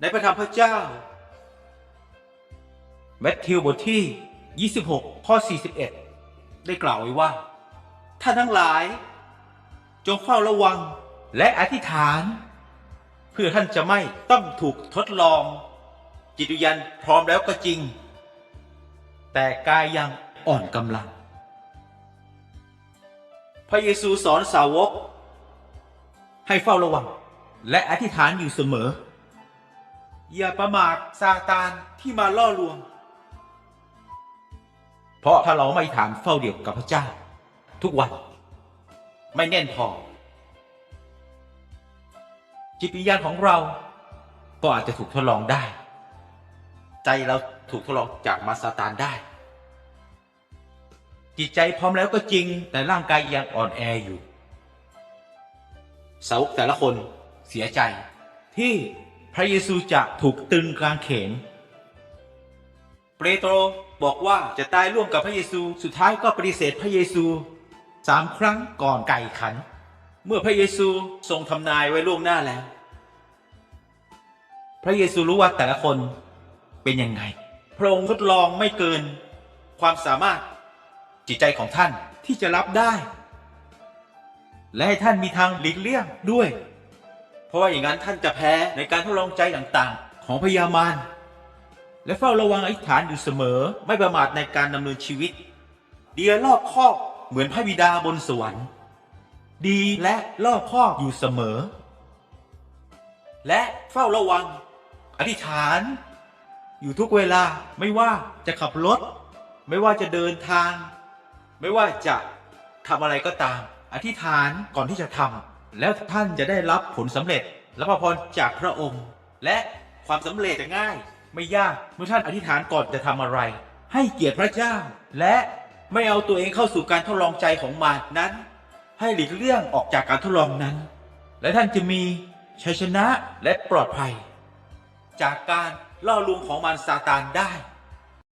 ในพระธรรมพระเจ้าแมทธิวบทที่ 26 ข้อ 41 ได้กล่าวไว้ว่า ท่านทั้งหลาย จงเฝ้าระวังและอธิษฐาน เพื่อท่านจะไม่ต้องถูกทดลอง จิตวิญญาณพร้อมแล้วก็จริง แต่กายยังอ่อนกำลัง พระเยซูสอนสาวก ให้เฝ้าระวัง และอธิษฐานอยู่เสมอ อย่าประมาทซาตานที่มาล่อลวง เพราะถ้าเราไม่ถามเฝ้าเดี่ยวกับพระเจ้า ทุกวัน ไม่แน่นพอ จิตวิญญาณของเรา ก็อาจจะถูกทดลองได้ ใจเราถูกทดลองจากมาซาตานได้ จิตใจพร้อมแล้วก็จริงแต่ร่างกายยังอ่อนแออยู่สาวกแต่ละคนเสียใจที่ พระเยซูจะถูกตึงกลางเขน เปโตรบอกว่าจะตายร่วมกับพระเยซู สุดท้ายก็ปฏิเสธพระเยซูสามครั้งก่อนไก่ขัน เมื่อพระเยซูทรงทำนายไว้ล่วงหน้าแล้ว พระเยซูรู้ว่าแต่ละคนเป็นยังไง พระองค์ทดลองไม่เกิน ความสามารถจิตใจของท่านที่จะรับได้ และให้ท่านมีทางหลีกเลี่ยงด้วย เพราะว่าอย่างนั้นท่านจะแพ้ในการทดลองใจต่างๆ ของพยามารและเฝ้าระวังอธิษฐานอยู่เสมอไม่ประมาทในการดำเนินชีวิต เดียรอบคอบเหมือนพระบิดาบนสวรรค์ ดีและรอบคอบอยู่เสมอ และเฝ้าระวัง อธิษฐาน อยู่ทุกเวลาไม่ว่าจะขับรถ ไม่ว่าจะเดินทาง ไม่ว่าจะทำอะไรก็ตาม อธิษฐานก่อนที่จะทำ แล้วท่านจะได้รับผลสำเร็จและพระพรจากพระองค์ และความสำเร็จจะง่าย ไม่ยากเมื่อท่านอธิษฐานก่อนจะทำอะไร ให้เกียรติพระเจ้า และไม่เอาตัวเองเข้าสู่การทดลองใจของมารนั้น ให้หลีกเลี่ยงออกจากการทดลองนั้น และท่านจะมีชัยชนะและปลอดภัย จากการล่อลวงของมารซาตานได้